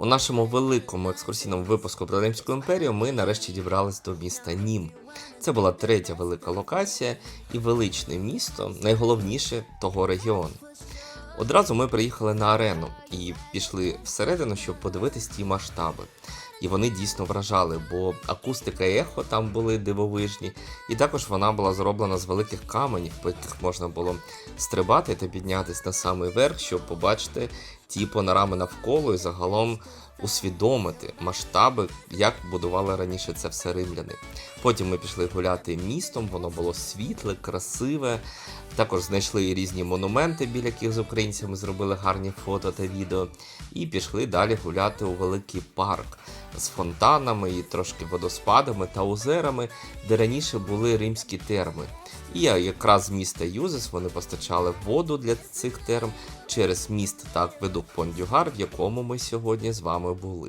У нашому великому екскурсійному випуску про Римську імперію ми нарешті дібрались до міста Нім. Це була третя велика локація і величне місто, найголовніше того регіону. Одразу ми приїхали на арену і пішли всередину, щоб подивитись ті масштаби. І вони дійсно вражали, бо акустика і ехо там були дивовижні, і також вона була зроблена з великих каменів, по яких можна було стрибати та піднятися на самий верх, щоб побачити ті панорами навколо і загалом усвідомити масштаби, як будували раніше це все римляни. Потім ми пішли гуляти містом, воно було світле, красиве. Також знайшли різні монументи, біля яких з українцями зробили гарні фото та відео. І пішли далі гуляти у великий парк з фонтанами і трошки водоспадами та озерами, де раніше були римські терми. І якраз з міста Юзес вони постачали воду для цих терм через міст та акведук Пондюгар, в якому ми сьогодні з вами були.